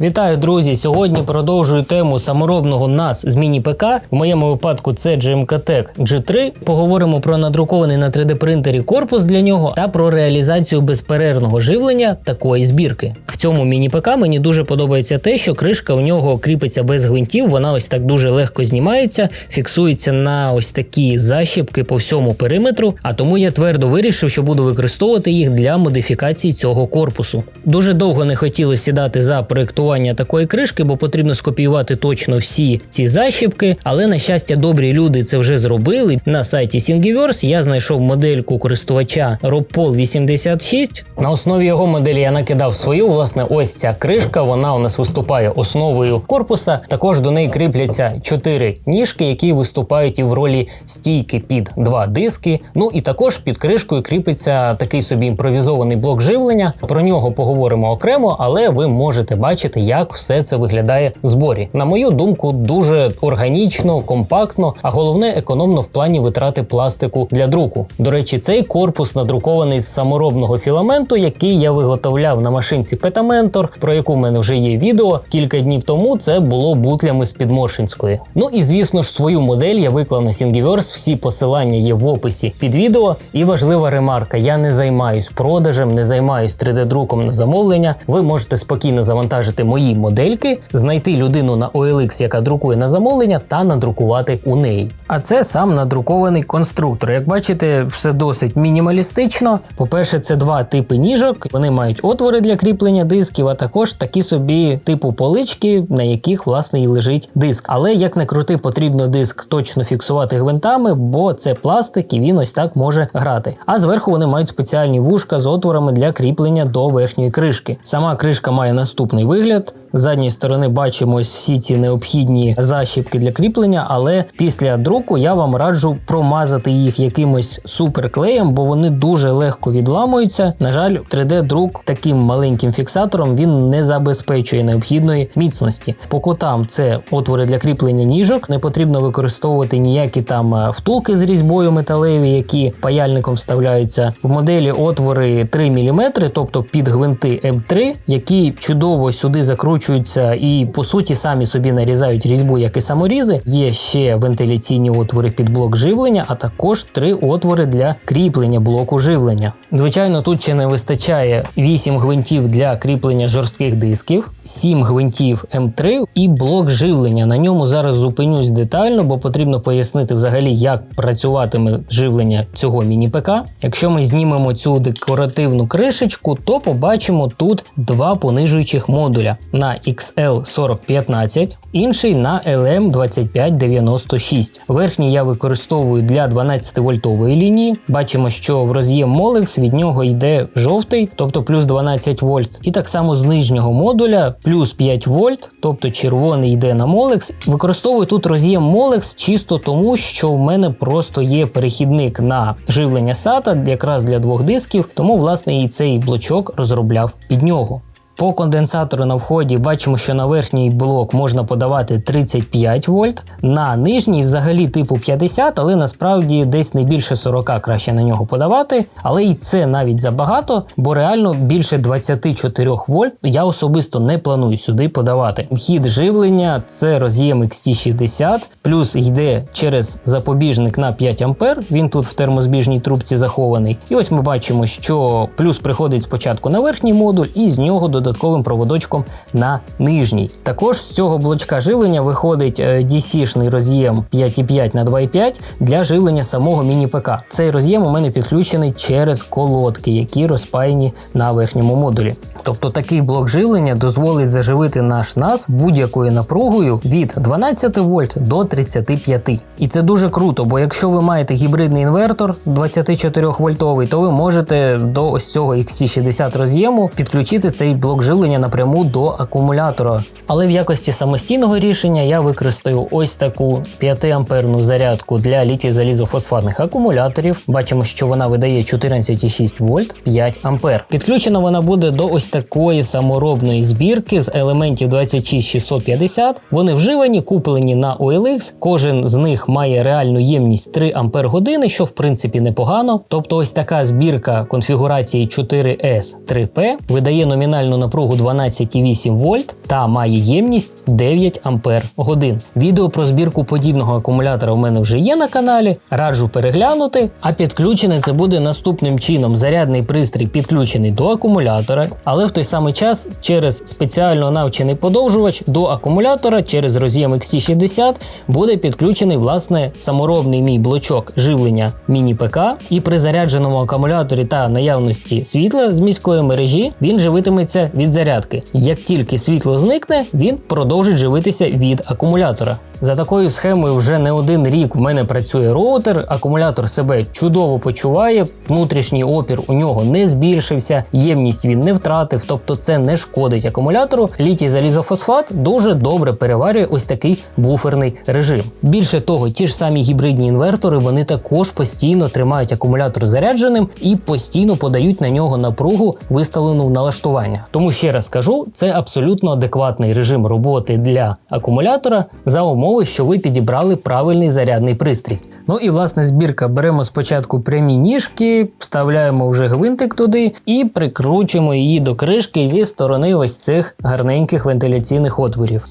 Вітаю, друзі! Сьогодні продовжую тему саморобного NAS з міні-ПК. В моєму випадку це GMKTEC G3. Поговоримо про надрукований на 3D принтері корпус для нього та про реалізацію безперервного живлення такої збірки. В цьому міні-ПК мені дуже подобається те, що кришка у нього кріпиться без гвинтів. Вона ось так дуже легко знімається, фіксується на ось такі защіпки по всьому периметру. А тому я твердо вирішив, що буду використовувати їх для модифікації цього корпусу. Дуже довго не хотілося сідати за проєктування такої кришки, бо потрібно скопіювати точно всі ці защіпки. Але на щастя, добрі люди це вже зробили. На сайті Thingiverse я знайшов модельку користувача RobPol 86. На основі його моделі я накидав свою. Власне, ось ця кришка. Вона у нас виступає основою корпуса. Також до неї кріпляться чотири ніжки, які виступають і в ролі стійки під два диски. Ну і також під кришкою кріпиться такий собі імпровізований блок живлення. Про нього поговоримо окремо, але ви можете бачити, як все це виглядає в зборі. На мою думку, дуже органічно, компактно, а головне економно в плані витрати пластику для друку. До речі, цей корпус надрукований з саморобного філаменту, який я виготовляв на машинці Petamentor, про яку в мене вже є відео. Кілька днів тому це було бутлями з Підморшинської. Ну і звісно ж, свою модель я виклав на Thingiverse, Всі посилання є в описі під відео. І важлива ремарка: я не займаюсь продажем, не займаюсь 3D-друком на замовлення. Ви можете спокійно завантажити мої модельки, знайти людину на OLX, яка друкує на замовлення, та надрукувати у неї. А це сам надрукований конструктор. Як бачите, все досить мінімалістично. По-перше, це два типи ніжок. Вони мають отвори для кріплення дисків, а також такі собі типу полички, на яких власне і лежить диск. Але як не крути, потрібно диск точно фіксувати гвинтами, бо це пластик і він ось так може грати. А зверху вони мають спеціальні вушка з отворами для кріплення до верхньої кришки. Сама кришка має наступний вигляд бюджет з задньої сторони бачимо всі ці необхідні защіпки для кріплення, але після друку я вам раджу промазати їх якимось суперклеєм, бо вони дуже легко відламуються. На жаль, 3D-друк таким маленьким фіксатором він не забезпечує необхідної міцності. По кутам це отвори для кріплення ніжок. Не потрібно використовувати ніякі там е, втулки з різьбою металеві, які паяльником вставляються. В моделі отвори 3 мм, тобто під гвинти М3, які чудово сюди закручують викручуються і по суті самі собі нарізають різьбу, як і саморізи. Є ще вентиляційні отвори під блок живлення, а також три отвори для кріплення блоку живлення. Звичайно, тут ще не вистачає 8 гвинтів для кріплення жорстких дисків, 7 гвинтів М3 і блок живлення. На ньому зараз зупинюсь детально, бо потрібно пояснити взагалі, як працюватиме живлення цього міні-ПК. Якщо ми знімемо цю декоративну кришечку, то побачимо тут два понижуючих модуля. На на XL4015, інший на LM2596. Верхній я використовую для 12 вольтової лінії. Бачимо, що в роз'єм Molex від нього йде жовтий, тобто плюс 12 вольт. І так само з нижнього модуля плюс 5 вольт, тобто червоний йде на Molex. Використовую тут роз'єм Molex чисто тому, що в мене просто є перехідник на живлення SATA якраз для двох дисків, тому власне і цей блочок розробляв під нього. По конденсатору на вході бачимо, що на верхній блок можна подавати 35 вольт, на нижній взагалі типу 50, але насправді десь не більше 40 краще на нього подавати. Але і це навіть забагато, бо реально більше 24 вольт я особисто не планую сюди подавати. Вхід живлення це роз'єм XT60, плюс йде через запобіжник на 5 А. Він тут в термозбіжній трубці захований. І ось ми бачимо, що плюс приходить спочатку на верхній модуль, і з нього додатково додатковим проводочком на нижній. Також з цього блочка живлення виходить е, DC-шний роз'єм 5,5 на 2,5 для живлення самого міні-ПК. Цей роз'єм у мене підключений через колодки, які розпаяні на верхньому модулі. Тобто такий блок живлення дозволить заживити наш NAS будь-якою напругою від 12 вольт до 35. І це дуже круто, бо якщо ви маєте гібридний інвертор 24 вольтовий, то ви можете до ось цього XT60 роз'єму підключити цей блок блок живлення напряму до акумулятора. Але в якості самостійного рішення я використаю ось таку 5 амперну зарядку для літій залізофосфатних акумуляторів. Бачимо, що вона видає 14,6 вольт 5 ампер. Підключена вона буде до ось такої саморобної збірки з елементів 26650. Вони вживані, куплені на OLX. Кожен з них має реальну ємність 3 ампер години, що в принципі непогано. Тобто, ось така збірка конфігурації 4S 3P видає номінальну напругу 12,8 вольт та має ємність 9 ампер годин. Відео про збірку подібного акумулятора в мене вже є на каналі. Раджу переглянути. А підключене це буде наступним чином: зарядний пристрій підключений до акумулятора, але в той самий час через спеціально навчений подовжувач до акумулятора через роз'єм XT60 буде підключений власне саморобний мій блочок живлення міні-ПК. І при зарядженому акумуляторі та наявності світла з міської мережі він живитиметься від зарядки. Як тільки світло зникне, він продовжить живитися від акумулятора. За такою схемою вже не один рік в мене працює роутер, акумулятор себе чудово почуває, внутрішній опір у нього не збільшився, ємність він не втратив, тобто це не шкодить акумулятору. Літій залізофосфат дуже добре переварює ось такий буферний режим. Більше того, ті ж самі гібридні інвертори вони також постійно тримають акумулятор зарядженим і постійно подають на нього напругу, виставлену в налаштування. Тому ще раз кажу, це абсолютно адекватний режим роботи для акумулятора за умови умови, що ви підібрали правильний зарядний пристрій. Ну і власне збірка беремо спочатку прямі ніжки, вставляємо вже гвинтик туди і прикручуємо її до кришки зі сторони ось цих гарненьких вентиляційних отворів.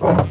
У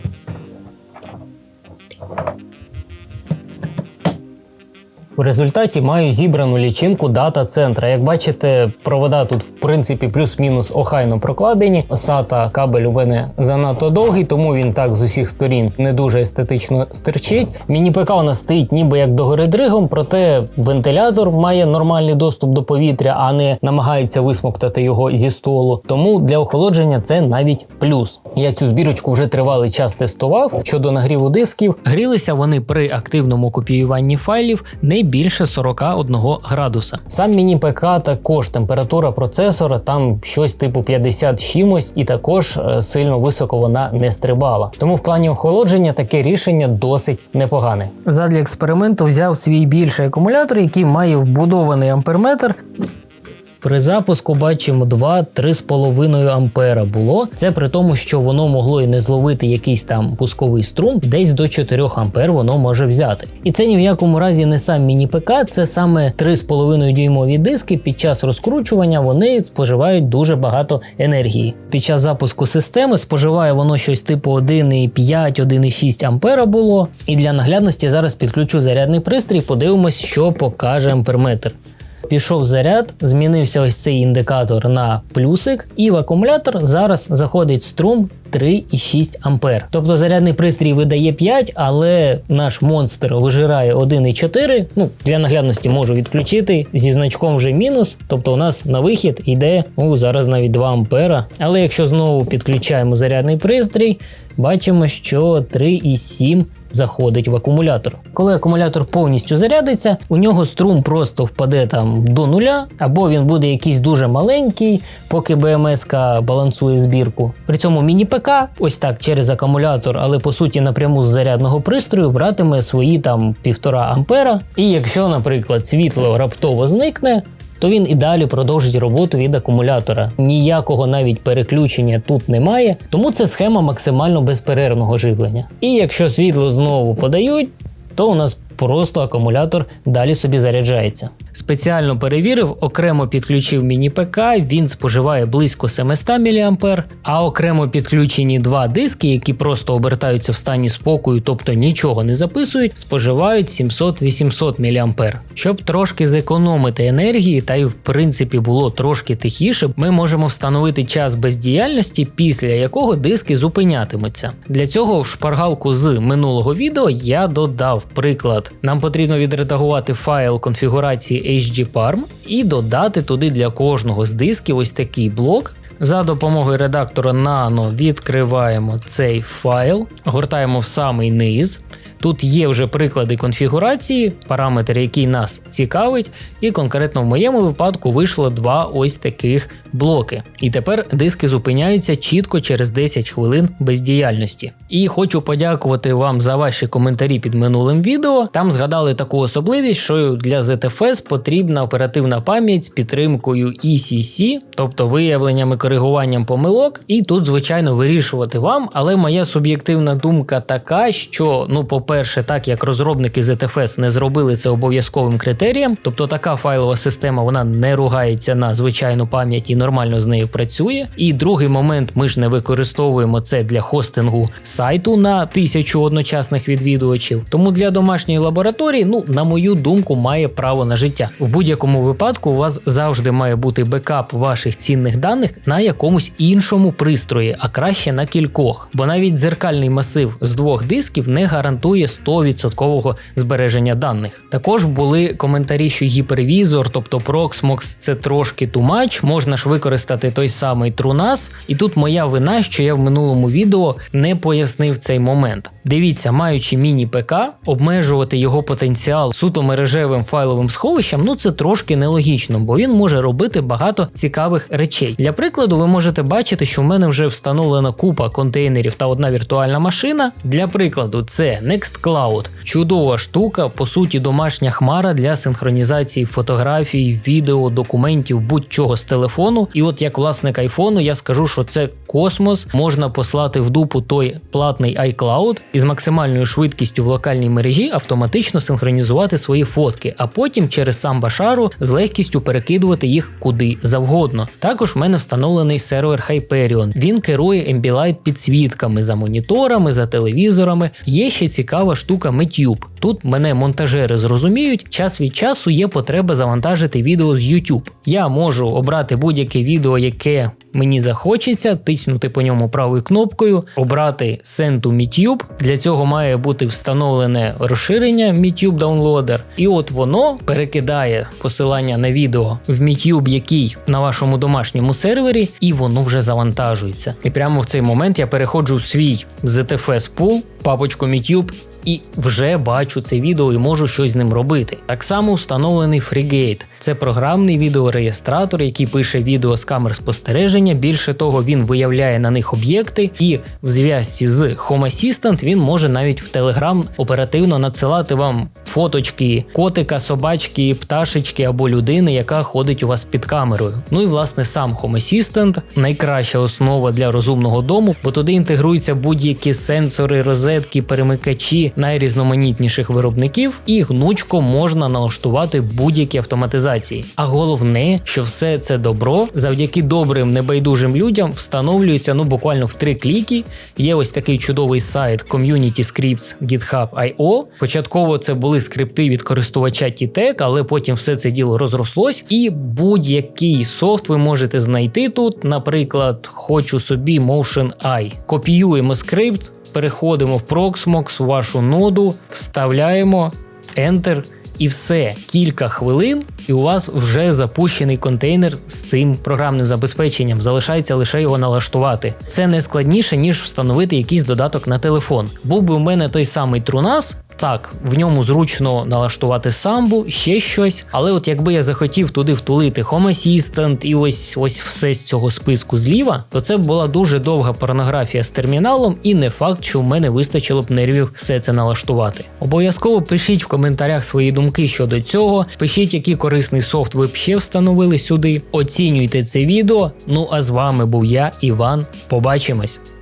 результаті маю зібрану лічинку дата центра. Як бачите, провода тут в принципі плюс-мінус охайно прокладені. SATA кабель у мене занадто довгий, тому він так з усіх сторін не дуже естетично стерчить. Міні-ПК у нас стоїть ніби як догори дригом, проте вентилятор має нормальний доступ до повітря, а не намагається висмоктати його зі столу. Тому для охолодження це навіть плюс. Я цю збірочку вже тривалий час тестував. Щодо нагріву дисків, грілися вони при активному копіюванні файлів не більше 41 градуса. Сам міні-ПК також температура процесора там щось типу 50 чимось, і також е, сильно високо вона не стрибала. Тому в плані охолодження таке рішення досить непогане. Задля експерименту взяв свій більший акумулятор, який має вбудований амперметр. При запуску бачимо 2-3,5 ампера було. Це при тому, що воно могло і не зловити якийсь там пусковий струм, десь до 4 ампер воно може взяти. І це ні в якому разі не сам міні-ПК, це саме 3,5 дюймові диски. Під час розкручування вони споживають дуже багато енергії. Під час запуску системи споживає воно щось типу 1,5-1,6 ампера було. І для наглядності зараз підключу зарядний пристрій, подивимось, що покаже амперметр. Пішов заряд, змінився ось цей індикатор на плюсик, і в акумулятор зараз заходить струм 3,6 ампер. Тобто зарядний пристрій видає 5, але наш монстр вижирає 1,4. Ну, Для наглядності можу відключити зі значком вже мінус. Тобто у нас на вихід йде ну, зараз навіть 2 ампера. Але якщо знову підключаємо зарядний пристрій, бачимо, що 3,7 заходить в акумулятор. Коли акумулятор повністю зарядиться, у нього струм просто впаде там до нуля, або він буде якийсь дуже маленький, поки БМС балансує збірку. При цьому міні-ПК, ось так через акумулятор, але по суті напряму з зарядного пристрою братиме свої там півтора ампера. І якщо, наприклад, світло раптово зникне, то він і далі продовжить роботу від акумулятора. Ніякого навіть переключення тут немає, тому це схема максимально безперервного живлення. І якщо світло знову подають, то у нас просто акумулятор далі собі заряджається. Спеціально перевірив, окремо підключив міні-ПК, він споживає близько 700 мА, а окремо підключені два диски, які просто обертаються в стані спокою, тобто нічого не записують, споживають 700-800 мА. Щоб трошки зекономити енергії, та й в принципі було трошки тихіше, ми можемо встановити час бездіяльності, після якого диски зупинятимуться. Для цього в шпаргалку з минулого відео я додав приклад нам потрібно відредагувати файл конфігурації HDParm і додати туди для кожного з дисків ось такий блок. За допомогою редактора Nano відкриваємо цей файл, гортаємо в самий низ. Тут є вже приклади конфігурації, параметр, який нас цікавить, і конкретно в моєму випадку вийшло два ось таких блоки. І тепер диски зупиняються чітко через 10 хвилин бездіяльності. І хочу подякувати вам за ваші коментарі під минулим відео. Там згадали таку особливість, що для ZFS потрібна оперативна пам'ять з підтримкою ECC, тобто виявленням і коригуванням помилок. І тут, звичайно, вирішувати вам. Але моя суб'єктивна думка така, що, ну, по-перше, так як розробники ZFS не зробили це обов'язковим критерієм, тобто така файлова система вона не ругається на звичайну пам'ять і нормально з нею працює. І другий момент, ми ж не використовуємо це для хостингу сайту на тисячу одночасних відвідувачів. Тому для домашньої лабораторії, ну на мою думку, має право на життя. В будь-якому випадку у вас завжди має бути бекап ваших цінних даних на якомусь іншому пристрої, а краще на кількох. Бо навіть дзеркальний масив з двох дисків не гарантує 100% збереження даних. Також були коментарі, що гіпервізор, тобто Proxmox, це трошки much, можна ж використати той самий TrueNAS. І тут моя вина, що я в минулому відео не пояснив цей момент. Дивіться, маючи міні-ПК, обмежувати його потенціал суто мережевим файловим сховищем, ну це трошки нелогічно, бо він може робити багато цікавих речей. Для прикладу, ви можете бачити, що в мене вже встановлена купа контейнерів та одна віртуальна машина. Для прикладу, це Nextcloud. чудова штука, по суті, домашня хмара для синхронізації фотографій, відео, документів, будь-чого з телефону. І от як власник айфону, я скажу, що це космос, можна послати в дупу той платний iCloud і з максимальною швидкістю в локальній мережі автоматично синхронізувати свої фотки, а потім через сам башару з легкістю перекидувати їх куди завгодно. Також в мене встановлений сервер Hyperion. Він керує Ambilight підсвітками за моніторами, за телевізорами. Є ще цікава штука Metube. Тут мене монтажери зрозуміють, час від часу є потреба завантажити відео з YouTube. Я можу обрати будь-яке відео, яке мені захочеться, тиснути по ньому правою кнопкою, обрати Send to MeTube. Для цього має бути встановлене розширення MeTube Downloader. І от воно перекидає посилання на відео в MeTube, який на вашому домашньому сервері, і воно вже завантажується. І прямо в цей момент я переходжу в свій ZFS Pool, папочку MeTube, і вже бачу це відео і можу щось з ним робити. Так само встановлений FreeGate. Це програмний відеореєстратор, який пише відео з камер спостереження. Більше того, він виявляє на них об'єкти, і в зв'язці з Home Assistant він може навіть в Telegram оперативно надсилати вам фоточки котика, собачки, пташечки або людини, яка ходить у вас під камерою. Ну і власне сам Home Assistant – найкраща основа для розумного дому, бо туди інтегруються будь-які сенсори, розетки, перемикачі найрізноманітніших виробників, і гнучко можна налаштувати будь-які автоматизації. А головне, що все це добро завдяки добрим небайдужим людям встановлюється ну буквально в три кліки. Є ось такий чудовий сайт Community Scripts GitHub.io. Початково це були скрипти від користувача T-Tech, але потім все це діло розрослось, і будь-який софт ви можете знайти тут. Наприклад, хочу собі Motion Eye. Копіюємо скрипт, переходимо в Proxmox, в вашу ноду, вставляємо Enter. І все, кілька хвилин, і у вас вже запущений контейнер з цим програмним забезпеченням. Залишається лише його налаштувати. Це не складніше, ніж встановити якийсь додаток на телефон. Був би у мене той самий TrueNAS, так, в ньому зручно налаштувати самбу, ще щось. Але от якби я захотів туди втулити Home Assistant і ось ось все з цього списку зліва, то це б була дуже довга порнографія з терміналом, і не факт, що в мене вистачило б нервів все це налаштувати. Обов'язково пишіть в коментарях свої думки щодо цього. Пишіть, який корисний софт ви б ще встановили сюди. Оцінюйте це відео. Ну а з вами був я, Іван. Побачимось.